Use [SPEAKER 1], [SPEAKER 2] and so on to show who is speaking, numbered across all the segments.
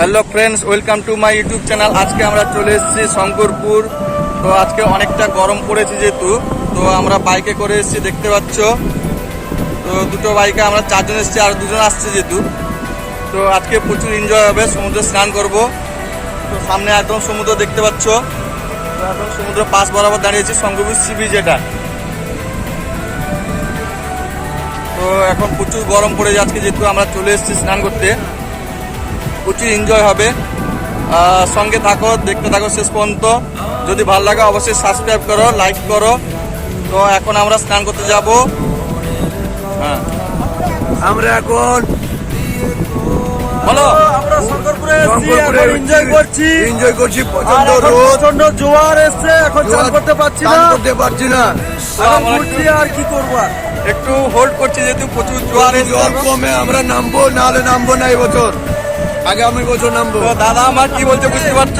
[SPEAKER 1] Hello friends, welcome to my YouTube channel. আজকে আমরা চলে এসেছি শঙ্করপুর। তো আজকে অনেকটা গরম পড়েছে যেহেতু, তো আমরা বাইকে করে এসেছি, দেখতে পাচ্ছ। তো দুটো বাইকে, আমরা চারজন এসেছি আর দুজন আসছে যেহেতু। তো আজকে প্রচুর এনজয় হবে, সমুদ্রে স্নান করব। তো সামনে একদম সমুদ্র দেখতে পাচ্ছ। তো একদম সমুদ্র পাশ বরাবর দাঁড়িয়েছি, শঙ্করপুর সি বিচ এটা। তো এখন প্রচুর গরম পড়ে যাচ্ছে যেহেতু আমরা চলে এসেছি স্নান করতে। প্রচুর এনজয় হবে। সঙ্গে থাকো দেখতে থাকো শেষ পর্যন্ত। যদি ভালো লাগে অবশ্যই সাবস্ক্রাইব করো লাইক করো। তো এখন আমরা স্নান করতে যাব। হ্যাঁ।
[SPEAKER 2] আমরা এখন
[SPEAKER 1] বলো।
[SPEAKER 3] আমরা শঙ্করপুরে এনজয় করছি।
[SPEAKER 2] এনজয় করছি
[SPEAKER 3] আর প্রচণ্ড
[SPEAKER 2] রোদ।
[SPEAKER 3] প্রচণ্ড জোয়ার এসছে এখন চান করতে পারছি না।
[SPEAKER 2] করতে পারছি না।
[SPEAKER 3] আর কি করব আর।
[SPEAKER 1] একটু হোল্ড করছি যেহেতু প্রচুর জোয়ার
[SPEAKER 2] কমে আমরা নামবো নাহলে নামবো না এই বছর। আগামী বছর নামবো।
[SPEAKER 1] দাদা আমার কি বলছে বুঝতে পারছ?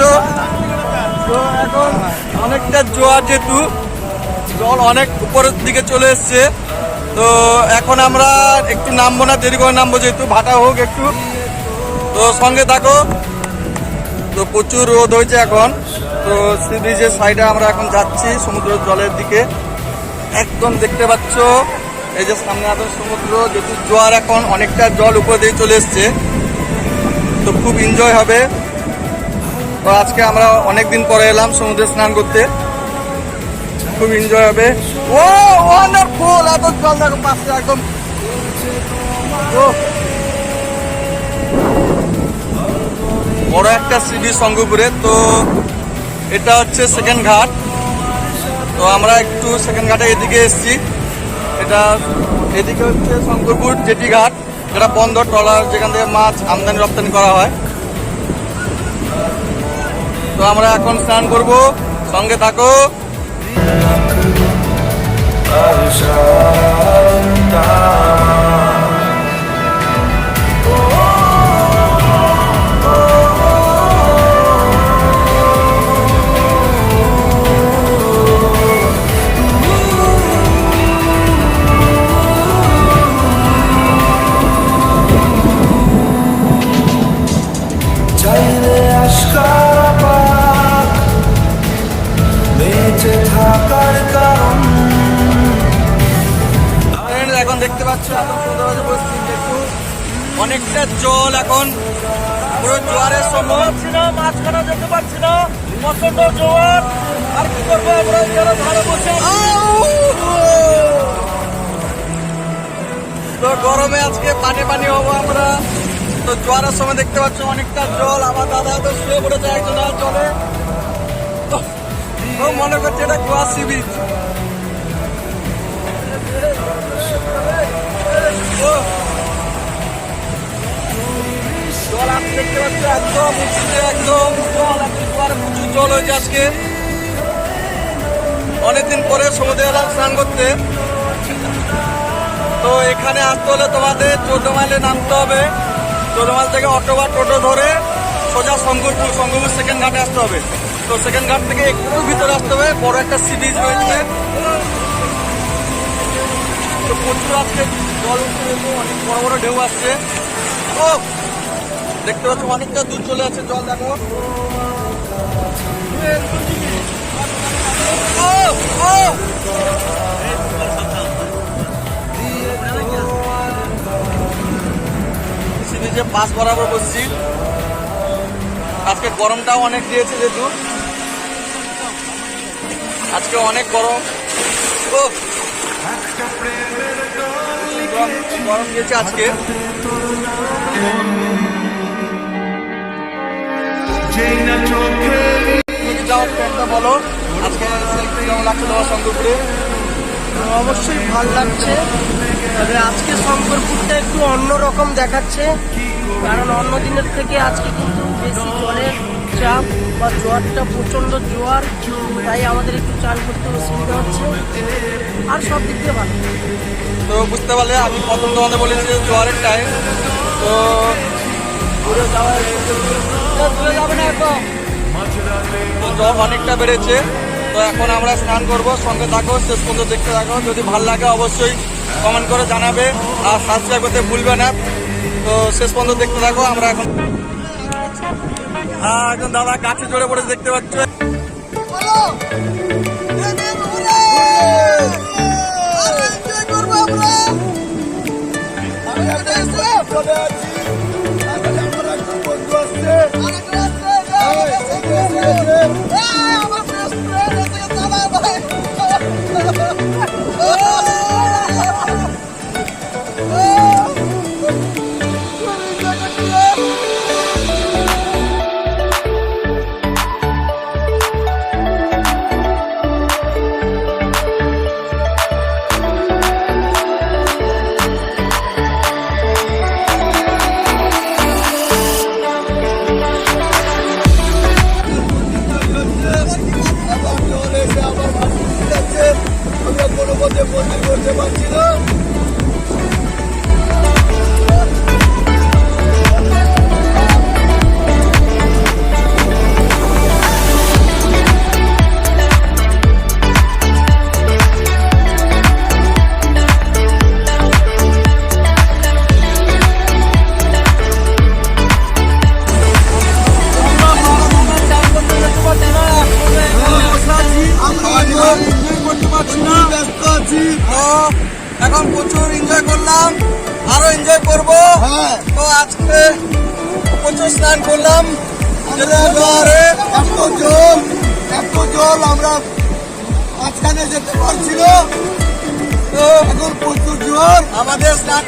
[SPEAKER 1] তো এখন অনেকটা জোয়ার যেহেতু, জল অনেক উপরের দিকে চলে এসছে। তো এখন আমরা একটু নামবো না, দেরি করে নামবো যেহেতু, ভাটা হোক একটু। তো সঙ্গে থাকো। তো প্রচুর রোদ হয়েছে এখন। তো সি ব্রিজের সাইডে আমরা এখন যাচ্ছি, সমুদ্র জলের দিকে, একদম দেখতে পাচ্ছ। এই যে সামনে এখন সমুদ্র, যেহেতু জোয়ার এখন অনেকটা জল উপর দিয়ে চলে এসছে। তো খুব এনজয় হবে। তো আজকে আমরা অনেক দিন পরে এলাম সমুদ্রে স্নান করতে। খুব এনজয় হবে। ও ওয়ান্ডারফুল এত জল দেখো, পাশে একদম। বড় একটা সিবি সঙ্গপুরে তো এটা হচ্ছে সেকেন্ড ঘাট। তো আমরা একটু সেকেন্ড ঘাটে এদিকে এসেছি। এটা এদিকে হচ্ছে শঙ্করপুর জেটি ঘাট। যেটা বন্দর, ট্রলার, যেখান থেকে মাছ আমদানি, রপ্তানি করা হয়। তো আমরা এখন স্নান করব। সঙ্গে থাকো। এখন এখন সুন্দরবনের পরিস্থিতি একটু। অনেকটা জল এখন। পুরো জোয়ারের সময়
[SPEAKER 3] পারছি না কাটা যেতে পারছি না। প্রচণ্ড জোয়ার। আর কি করব আমরা? ধারে বসে
[SPEAKER 1] তো গরমে আজকে পানি পানি হব আমরা। তো জোয়ারের সময় দেখতে পাচ্ছ অনেকটা জল। আমার দাদা তো শুয়ে পড়েছে একজন আর জলে। তো মনে করছে এটা গোয়া সি বিচ একদম একদম জল জল হয়েছে আজকে। অনেকদিন পরে সমুদ্রে স্নান করতে। তো এখানে আসতে হলে তোমাদের চোদ্দ মাইলে নামতে হবে। চোদ্দ মাইল থেকে অটো বা টোটো ধরে সোজা শঙ্করপুর শঙ্করপুর সেকেন্ড ঘাটে আসতে হবে। তো সেকেন্ড ঘাট থেকে একটু ভিতরে আসতে হবে, বড় একটা সি বিচ রয়েছে। তো প্রচুর আজকে জল অনেক বড় বড় ঢেউ আসছে। ও দেখতে পাচ্ছ অনেকটা দূর চলে আছে জল, দেখো। ও ও সি বিচে পাশ বরাবর বসছি। আজকে গরমটাও অনেক দিয়েছে যেহেতু। আজকে অনেক গরম। ও গরম গরম আজকে। যাও বলো। আজকে সেলফি কেমন
[SPEAKER 4] অবশ্যই ভালো লাগছে। তবে আজকে শঙ্করপুরটা একটু অন্যরকম দেখাচ্ছে। কারণ অন্য দিনের থেকে আজকে কিন্তু বেশি জলের চাপ বা জোয়ারটা প্রচণ্ড জোয়ার তাই আমাদের একটু চান করতে অসুবিধা হচ্ছে। আর সব দিক দিয়ে ভালো।
[SPEAKER 1] তো বুঝতে পারলে আমি প্রথম তোমাদের বলেছি যে জোয়ারের টাইম তো ঘুরে যাওয়ার
[SPEAKER 4] ঘুরে যাবে না একদম
[SPEAKER 1] তো জল অনেকটা বেড়েছে তো এখন আমরা স্নান করব সঙ্গে থাকো শেষ পর্যন্ত দেখতে থাকো। যদি ভালো লাগে অবশ্যই কমেন্ট করে জানাবে আর সাবস্ক্রাইব করতে ভুলবে না। তো শেষ পর্যন্ত দেখতে থাকো আমরা এখন একজন দাদা গাছে চড়ে পড়ে দেখতে পাচ্ছ?
[SPEAKER 2] চলে আমরা কোনো পথে বন্দি করতে পারছি না
[SPEAKER 1] করব।
[SPEAKER 2] হ্যাঁ।
[SPEAKER 1] তো আজকে প্রচুর স্নান করলাম।
[SPEAKER 2] এত জল এত জল আমরা মাঝখানে যেতে পারছি না।
[SPEAKER 1] তো
[SPEAKER 2] এখন প্রচুর জোর
[SPEAKER 1] আমাদের স্নান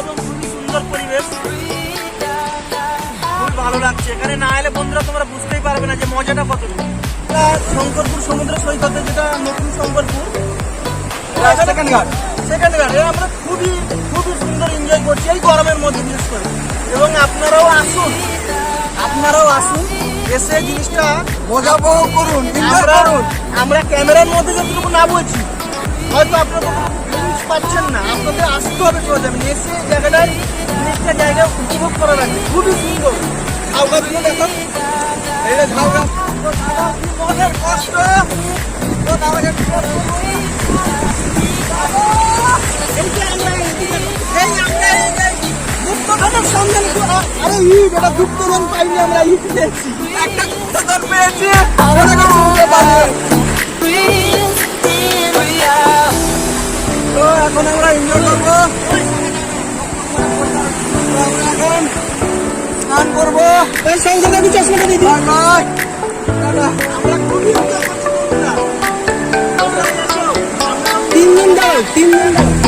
[SPEAKER 3] এবং খুবই সুন্দর পরিবেশ খুব ভালো লাগছে, এখানে না এলে বন্ধুরা তোমরা বুঝতেই পারবে না যে মজাটা আমরা শঙ্করপুর সমুদ্র সৈকতে যেটা নতুন শঙ্করপুর
[SPEAKER 1] ঘাট
[SPEAKER 3] আমরা খুবই খুবই সুন্দর এনজয় করছি এই গরমের মধ্যে বিশেষ করে এবং আপনারাও আসুন। আপনারাও আসুন এসে জিনিসটা
[SPEAKER 1] মজা উপভোগ করুন
[SPEAKER 3] আমরা
[SPEAKER 1] করুন।
[SPEAKER 3] আমরা ক্যামেরার মধ্যে যতটুকু না বলছি হয়তো আপনারা জিনিস পাচ্ছেন না। আপনাদের আসতে হবে চলে যাবেন এসে জায়গাটায় জিনিসটা জায়গা উপভোগ করা লাগবে খুবই সুন্দর। হাওড়া দিনে দেখো
[SPEAKER 1] এই যে ঝাউগা
[SPEAKER 3] মনের কষ্ট এই যে আমরা এই আমরা গুপ্তধনের সন্ধান করা- আরে ইট এটা গুপ্তধন পাইনি আমরা ইট পেয়েছি।
[SPEAKER 1] একটা গুপ্তধন পেয়েছি। সেটাকে শুনতে পারবে তো এখন আমরা এনজয় করব। এখন স্নান করব।
[SPEAKER 3] এই সঙ্গে দেখি চশমাটা দিদি
[SPEAKER 1] বাই বাই। টাটা
[SPEAKER 3] আমরা খুবই এনজয় করছি বন্ধুরা। তোমরা এসো, আমরা তিন দিন দাও তিন দিন দাও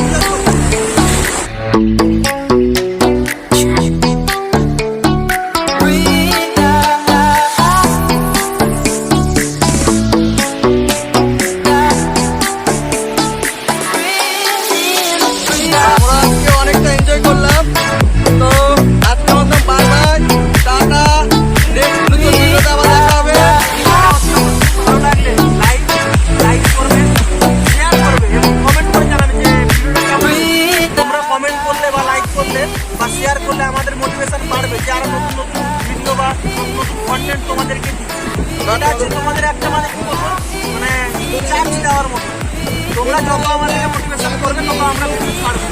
[SPEAKER 3] কন্টেন্ট তোমাদেরকে এটা তোমাদের একটা মানে কি মানে মতো। তোমরা যত আমাদেরকে মোটিভেশন করবে, তত আমরা ছাড়বো।